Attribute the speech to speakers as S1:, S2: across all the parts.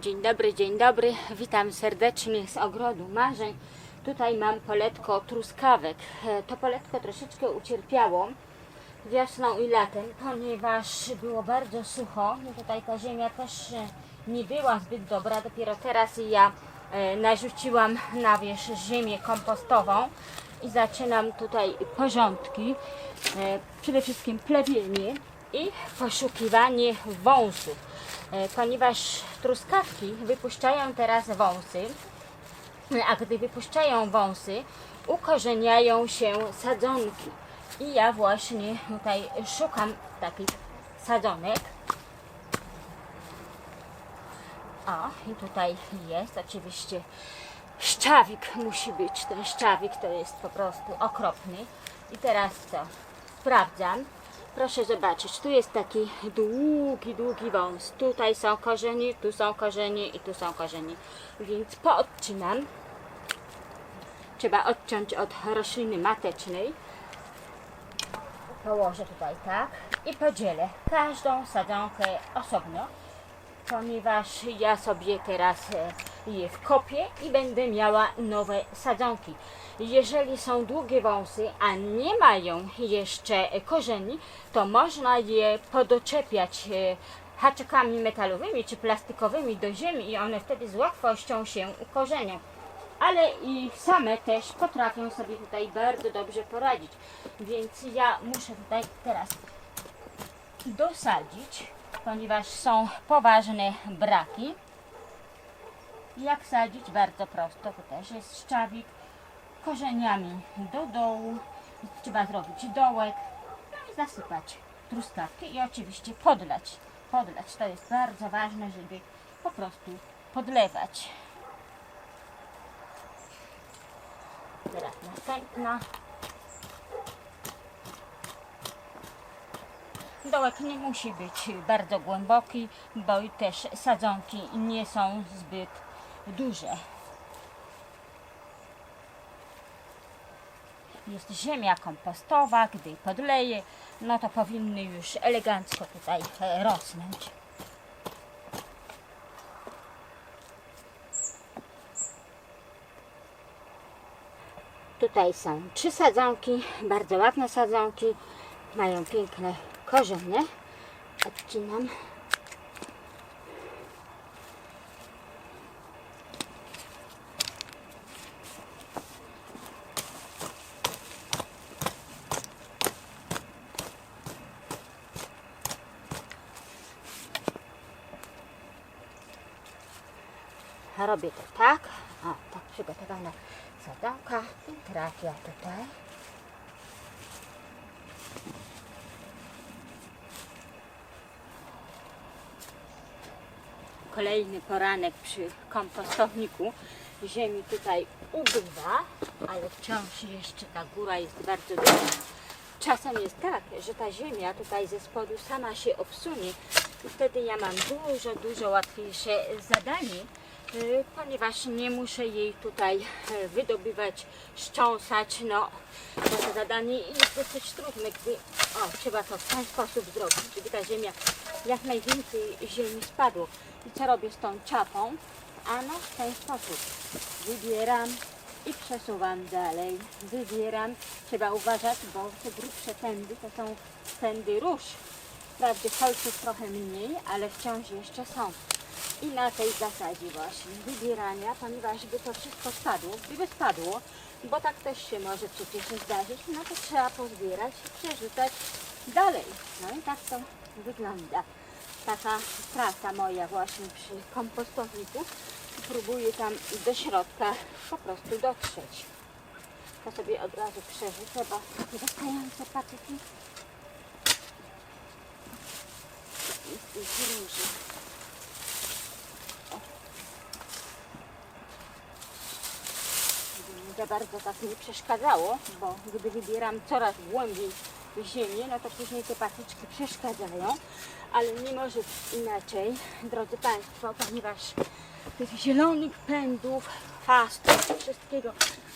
S1: Dzień dobry, dzień dobry. Witam serdecznie z ogrodu marzeń. Tutaj mam poletko truskawek. E, To poletko troszeczkę ucierpiało wiosną i latem, ponieważ było bardzo sucho. No tutaj ta ziemia też e, nie była zbyt dobra. Dopiero teraz ja e, narzuciłam na wierzch ziemię kompostową i zaczynam tutaj porządki. Przede wszystkim plewienie i poszukiwanie wąsów. E, Ponieważ truskawki wypuszczają teraz wąsy, a gdy wypuszczają wąsy, ukorzeniają się sadzonki. I ja właśnie tutaj szukam takich sadzonek. O, i tutaj jest oczywiście szczawik musi być. Ten szczawik to jest po prostu okropny. I teraz co? Sprawdzam. Proszę zobaczyć, tu jest taki długi, długi wąs. Tutaj są korzenie, tu są korzenie i tu są korzenie. Więc poodcinam. Trzeba odciąć od rośliny matecznej. Położę tutaj tak i podzielę każdą sadzonkę osobno, ponieważ ja sobie teraz e, je wkopię i będę miała nowe sadzonki. Jeżeli są długie wąsy, a nie mają jeszcze korzeni, to można je podoczepiać e, haczykami metalowymi czy plastikowymi do ziemi i one wtedy z łatwością się ukorzenią ale i same też potrafią sobie tutaj bardzo dobrze poradzić. Więc ja muszę tutaj teraz dosadzić, ponieważ są poważne braki. Jak sadzić? Bardzo prosto. Tu też jest szczawik. Korzeniami do dołu. Trzeba zrobić dołek no i zasypać truskawki i oczywiście podlać. Podlać to jest bardzo ważne, żeby po prostu podlewać. Teraz następna. Dołek nie musi być bardzo głęboki, bo też sadzonki nie są zbyt duże. Jest ziemia kompostowa, gdy podleje, no to powinny już elegancko tutaj e, rosnąć. Tutaj są trzy sadzonki, bardzo ładne sadzonki, mają piękne korzenie. Odcinam. Robię to tak. O, tak przygotowana sadzonka i trafia tutaj. Kolejny poranek przy kompostowniku. Ziemi tutaj ubywa, ale wciąż jeszcze ta góra jest bardzo duża. Czasem jest tak, że ta ziemia tutaj ze spodu sama się obsunie i wtedy ja mam dużo, dużo łatwiejsze zadanie, ponieważ nie muszę jej tutaj y, wydobywać, szcząsać, no to zadanie jest dosyć trudne, gdy o, trzeba to w ten sposób zrobić, żeby ta ziemia jak najwięcej ziemi spadło. I co robię z tą czapą? Ano w ten sposób wybieram i przesuwam dalej. Wybieram. Trzeba uważać, bo te grubsze pędy to są pędy róż. Wprawdzie kolców trochę mniej, ale wciąż jeszcze są. I na tej zasadzie właśnie wybierania, ponieważ by to wszystko spadło, gdyby spadło, bo tak też się może przecież zdarzyć, no to trzeba pozbierać i przerzucać dalej. No i tak to wygląda. Taka praca moja właśnie przy kompostowniku. Próbuję tam do środka po prostu dotrzeć. To sobie od razu przerzucę, bo wystające patyki ich róży. Za bardzo tak nie przeszkadzało, bo gdy wybieram coraz głębiej ziemię, no to później te patyczki przeszkadzają, ale nie może inaczej, drodzy Państwo, ponieważ tych zielonych pędów, chwastów, wszystkiego,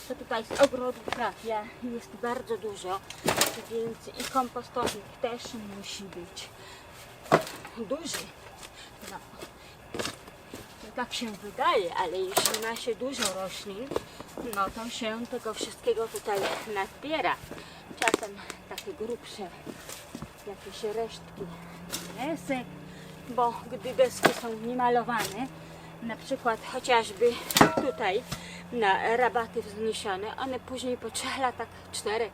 S1: co tutaj z ogrodu trafia, jest bardzo dużo, więc i kompostownik też musi być duży. No. tak się wydaje, ale jeśli ma się dużo roślin, no to się tego wszystkiego tutaj nazbiera. Czasem takie grubsze jakieś resztki desek, bo gdy deski są niemalowane, na przykład chociażby tutaj na rabaty wzniesione, one później po trzech latach, czterech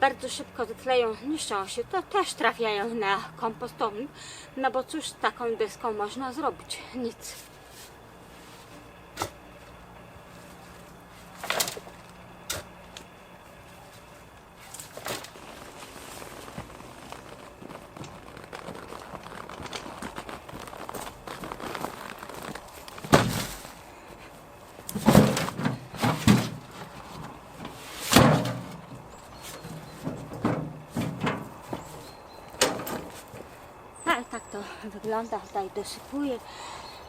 S1: bardzo szybko zatleją, niszczą się, to też trafiają na kompostownik, no bo cóż z taką deską można zrobić? Nic. A tak to wygląda, tutaj dosypuję.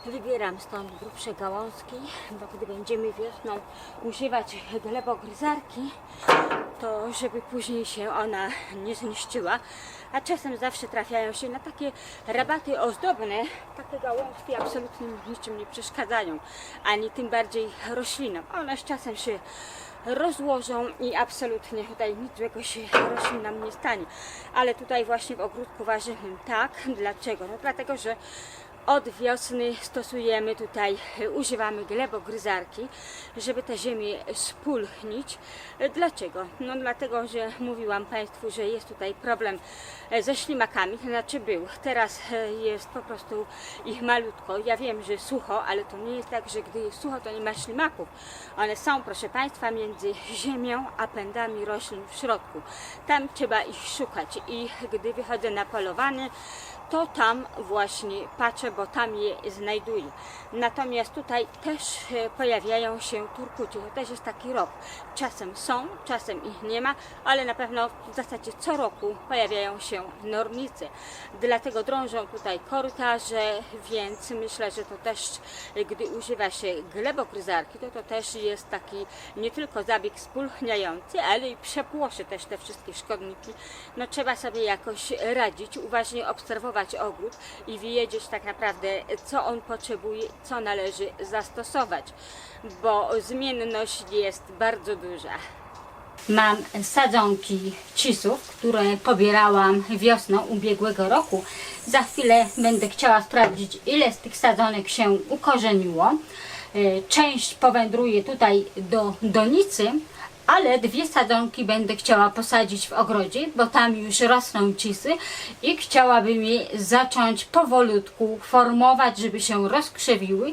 S1: Wybieram stąd grubsze gałązki, bo gdy będziemy wiosną używać glebogryzarki, to żeby później się ona nie zniszczyła. A czasem zawsze trafiają się na takie rabaty ozdobne. Takie gałązki absolutnie niczym nie przeszkadzają, ani tym bardziej roślinom. One z czasem się rozłożą i absolutnie tutaj nic złego się roślinom nie stanie. Ale tutaj właśnie w ogródku warzywnym tak. Dlaczego? No dlatego, że od wiosny stosujemy tutaj, używamy glebogryzarki, żeby tę ziemię spulchnić. Dlaczego? No dlatego, że mówiłam Państwu, że jest tutaj problem e, ze ślimakami, znaczy był. Teraz e, jest po prostu ich malutko. Ja wiem, że sucho, ale to nie jest tak, że gdy jest sucho, to nie ma ślimaków. One są, proszę Państwa, między ziemią a pędami roślin w środku. Tam trzeba ich szukać i gdy wychodzę na polowanie, to tam właśnie patrzę, bo tam je znajduję. Natomiast tutaj też e, pojawiają się turkuci. To też jest taki rok. Czasem są, czasem ich nie ma, ale na pewno w zasadzie co roku pojawiają się nornice. Dlatego drążą tutaj korytarze, więc myślę, że to też, e, gdy używa się glebokryzarki, to to też jest taki nie tylko zabieg spulchniający, ale i przepłoszy też te wszystkie szkodniki. No trzeba sobie jakoś radzić, uważnie obserwować ogród i wiedzieć tak naprawdę, co on potrzebuje, co należy zastosować, bo zmienność jest bardzo duża. Mam sadzonki cisów, które pobierałam wiosną ubiegłego roku. Za chwilę będę chciała sprawdzić, ile z tych sadzonek się ukorzeniło. E, Część powędruje tutaj do donicy, ale dwie sadzonki będę chciała posadzić w ogrodzie, bo tam już rosną cisy i chciałabym je zacząć powolutku formować, żeby się rozkrzewiły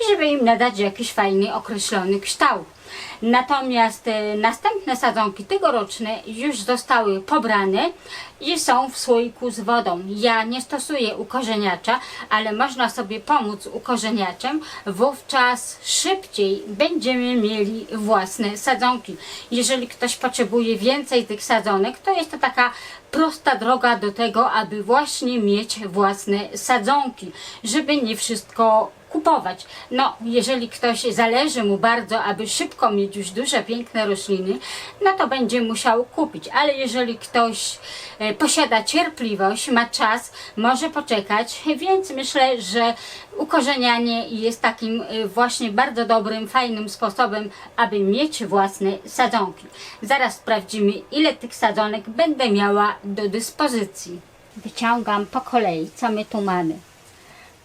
S1: i żeby im nadać jakiś fajny, określony kształt. Natomiast e, następne sadzonki tegoroczne już zostały pobrane i są w słoiku z wodą. Ja nie stosuję ukorzeniacza, ale można sobie pomóc ukorzeniaczem. Wówczas szybciej będziemy mieli własne sadzonki. Jeżeli ktoś potrzebuje więcej tych sadzonek, to jest to taka prosta droga do tego, aby właśnie mieć własne sadzonki, żeby nie wszystko kupować. No, jeżeli ktoś zależy mu bardzo, aby szybko mieć już duże, piękne rośliny, no to będzie musiał kupić. Ale jeżeli ktoś e, posiada cierpliwość, ma czas, może poczekać, więc myślę, że ukorzenianie jest takim e, właśnie bardzo dobrym, fajnym sposobem, aby mieć własne sadzonki. Zaraz sprawdzimy, ile tych sadzonek będę miała do dyspozycji. Wyciągam po kolei, co my tu mamy.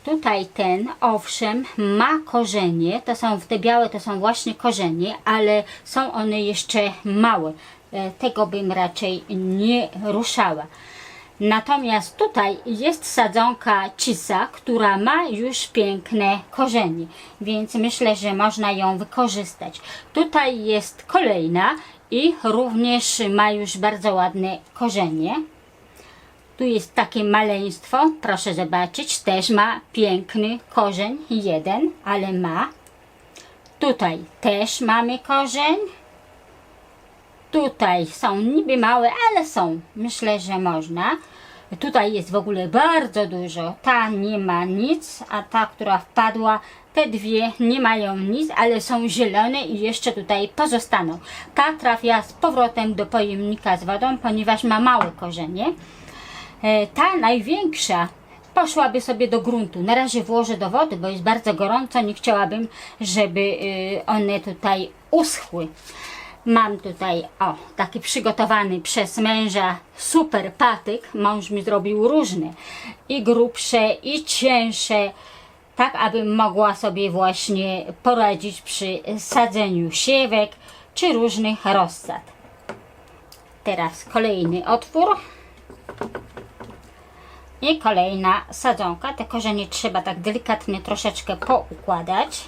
S1: Tutaj ten, owszem, ma korzenie, to są te białe, to są właśnie korzenie, ale są one jeszcze małe. E, Tego bym raczej nie ruszała. Natomiast tutaj jest sadzonka cisa, która ma już piękne korzenie, więc myślę, że można ją wykorzystać. Tutaj jest kolejna i również ma już bardzo ładne korzenie. Tu jest takie maleństwo, proszę zobaczyć, też ma piękny korzeń, jeden, ale ma. Tutaj też mamy korzeń. Tutaj są niby małe, ale są. Myślę, że można. Tutaj jest w ogóle bardzo dużo. Ta nie ma nic, a ta, która wpadła, te dwie nie mają nic, ale są zielone i jeszcze tutaj pozostaną. Ta trafia z powrotem do pojemnika z wodą, ponieważ ma małe korzenie. E, Ta największa poszłaby sobie do gruntu. Na razie włożę do wody, bo jest bardzo gorąco. Nie chciałabym, żeby y, one tutaj uschły. Mam tutaj, o, taki przygotowany przez męża super patyk. Mąż mi zrobił różne i grubsze, i cięższe, tak abym mogła sobie właśnie poradzić przy sadzeniu siewek czy różnych rozsad. Teraz kolejny otwór. I kolejna sadzonka. Te korzenie trzeba tak delikatnie troszeczkę poukładać,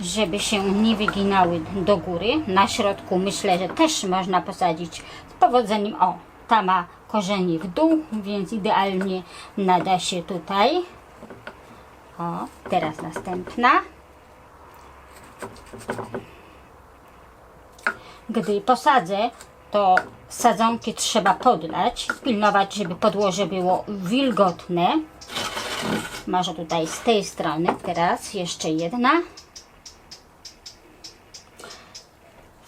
S1: żeby się nie wyginały do góry. Na środku myślę, że też można posadzić z powodzeniem. O, ta ma korzenie w dół, więc idealnie nada się tutaj. O, teraz następna. Gdy posadzę, to sadzonki trzeba podlać, pilnować, żeby podłoże było wilgotne. Może tutaj z tej strony teraz jeszcze jedna.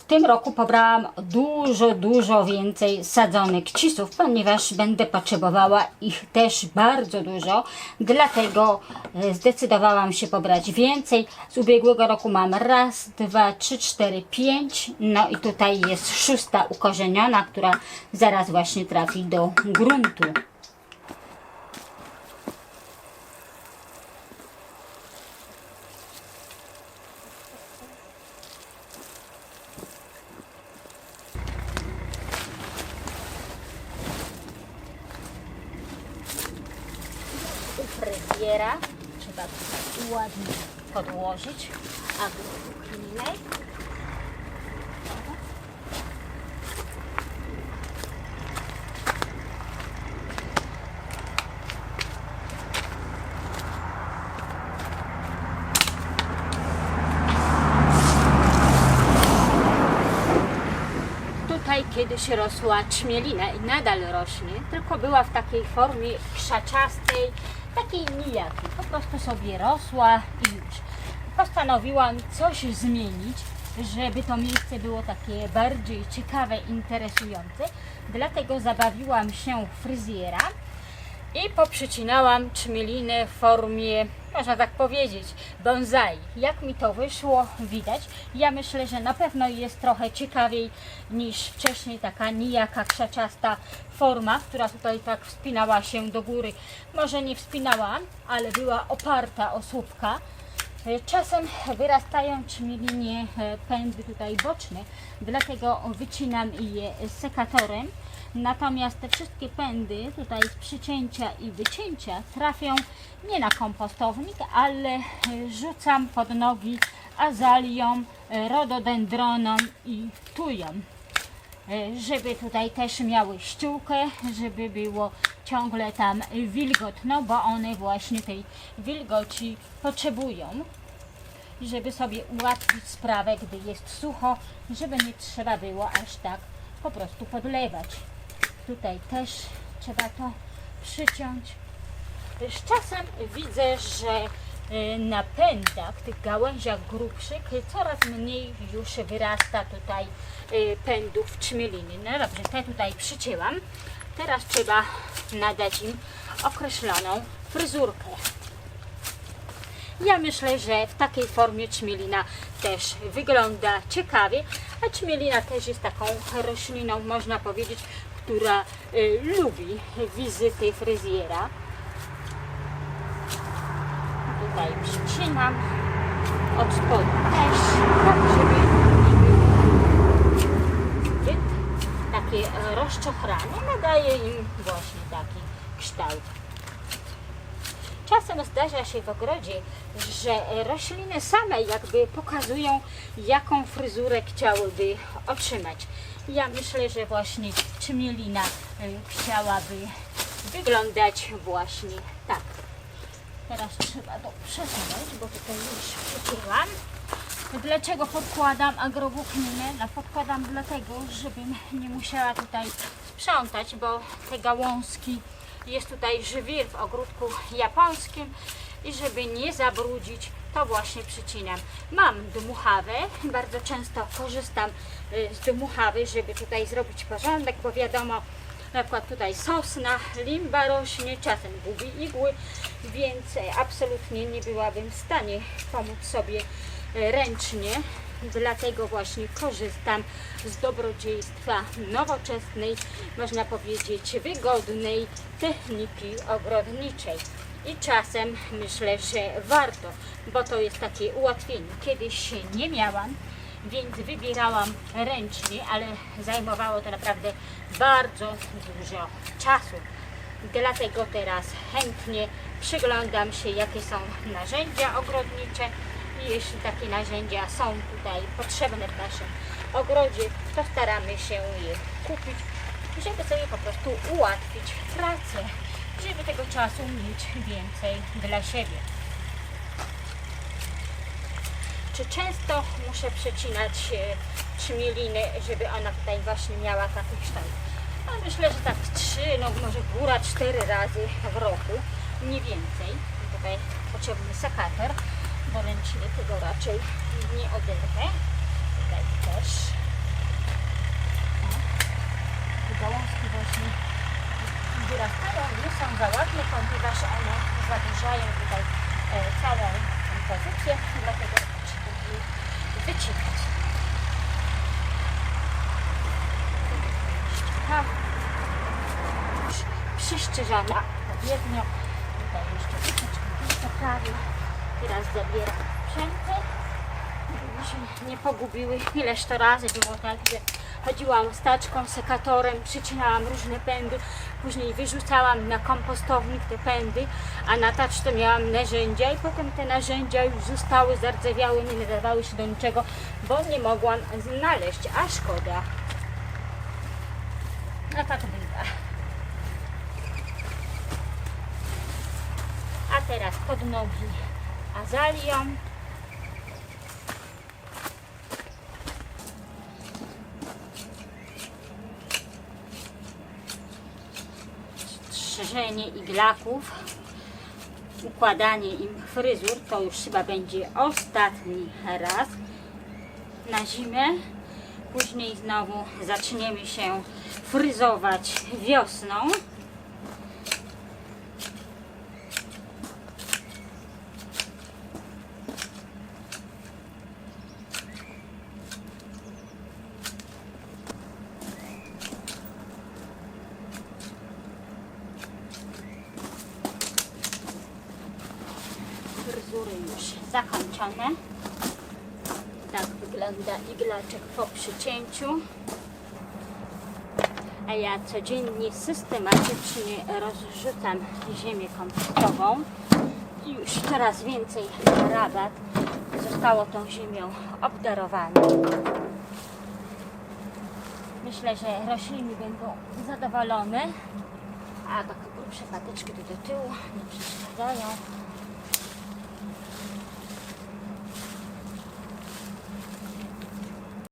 S1: Tym roku pobrałam dużo, dużo więcej sadzonek cisów, ponieważ będę potrzebowała ich też bardzo dużo. Dlatego e, zdecydowałam się pobrać więcej. Z ubiegłego roku mam raz, dwa, trzy, cztery, pięć. No i tutaj jest szósta ukorzeniona, która zaraz właśnie trafi do gruntu. Fryzjera trzeba tutaj ładnie podłożyć agrofuklinę. Tutaj kiedyś rosła czmielina i nadal rośnie, tylko była w takiej formie krzaczastej, takiej nijakiej. Po prostu sobie rosła i już. Postanowiłam coś zmienić, żeby to miejsce było takie bardziej ciekawe, interesujące. Dlatego zabawiłam się fryzjera i poprzycinałam czmielinę w formie, można tak powiedzieć, bonsai. Jak mi to wyszło, widać. Ja myślę, że na pewno jest trochę ciekawiej niż wcześniej taka nijaka krzaczasta forma, która tutaj tak wspinała się do góry. Może nie wspinała, ale była oparta o słupka. Czasem wyrastają czmielinie e, pędy tutaj boczne, dlatego wycinam je sekatorem. Natomiast te wszystkie pędy tutaj z przycięcia i wycięcia trafią nie na kompostownik, ale e, rzucam pod nogi azaliom, e, rododendronom i tujom e, żeby tutaj też miały ściółkę, żeby było ciągle tam wilgotno, bo one właśnie tej wilgoci potrzebują, żeby sobie ułatwić sprawę, gdy jest sucho, żeby nie trzeba było aż tak po prostu podlewać. Tutaj też trzeba to przyciąć. Z czasem widzę, że y, na pędach, tych gałęziach grubszych coraz mniej już wyrasta tutaj y, pędów czmieliny. No dobrze, te tutaj przycięłam. Teraz trzeba nadać im określoną fryzurkę. Ja myślę, że w takiej formie czmielina też wygląda ciekawie, a czmielina też jest taką rośliną, można powiedzieć, która y, lubi wizyty fryzjera. Tutaj przycinam od spodu też, tak żeby nie było takie e, rozczochrane. Nadaje im właśnie taki kształt. Czasem zdarza się w ogrodzie, że rośliny same jakby pokazują, jaką fryzurę chciałyby otrzymać. Ja myślę, że właśnie czmielina y, chciałaby wyglądać właśnie tak. Teraz trzeba to przesunąć, bo tutaj już przytyłam. Dlaczego podkładam agrowłókninę? No podkładam dlatego, żebym nie musiała tutaj sprzątać, bo te gałązki jest tutaj żwir w ogródku japońskim i żeby nie zabrudzić, to właśnie przycinam. Mam dmuchawę, bardzo często korzystam y, z dmuchawy, żeby tutaj zrobić porządek, bo wiadomo, Na przykład tutaj sosna, limba rośnie, czasem gubi igły, więc e, absolutnie nie byłabym w stanie pomóc sobie e, ręcznie. Dlatego właśnie korzystam z dobrodziejstwa nowoczesnej, można powiedzieć wygodnej techniki ogrodniczej. I czasem myślę, że warto, bo to jest takie ułatwienie. Kiedyś nie miałam, więc wybierałam ręcznie, ale zajmowało to naprawdę bardzo dużo czasu. Dlatego teraz chętnie przyglądam się, jakie są narzędzia ogrodnicze jeśli takie narzędzia są tutaj potrzebne w naszym ogrodzie, to staramy się je kupić, żeby sobie po prostu ułatwić pracę, żeby tego czasu mieć więcej dla siebie. Czy często muszę przecinać e, trzmieliny, żeby ona tutaj właśnie miała taki kształt? No myślę, że tak trzy, no może góra cztery razy w roku, nie więcej. Tutaj potrzebny sekator, bo ręcznie tego raczej nie oderwę. Tutaj też. O, te gałązki właśnie wyrastają, nie są za ładne, ponieważ one zadłużają tutaj e, całą pozycję, dlatego potrzebuję wycinać. Ha. Już Przyszczyżana odpowiednio. Tutaj jeszcze troszeczkę jeszcze prawie. Teraz zabieram sprzęty. Żeby się nie pogubiły. Ileż to razy było tak, że chodziłam staczką, sekatorem, przycinałam różne pędy, później wyrzucałam na kompostownik te pędy, a na tacz to miałam narzędzia i potem te narzędzia już zostały, zardzewiały, nie nadawały się do niczego, bo nie mogłam znaleźć, a szkoda. A tak bywa. A teraz pod nogi azalią. Strzyżenie iglaków, układanie im fryzur, to już chyba będzie ostatni raz na zimę. Później znowu zaczniemy się fryzować wiosną. Zakończone. Tak wygląda iglaczek po przycięciu. A ja codziennie systematycznie rozrzucam ziemię kompostową. I już coraz więcej rabat zostało tą ziemią obdarowane. Myślę, że rośliny będą zadowolone. A takie grubsze patyczki tu do tyłu nie przeszkadzają.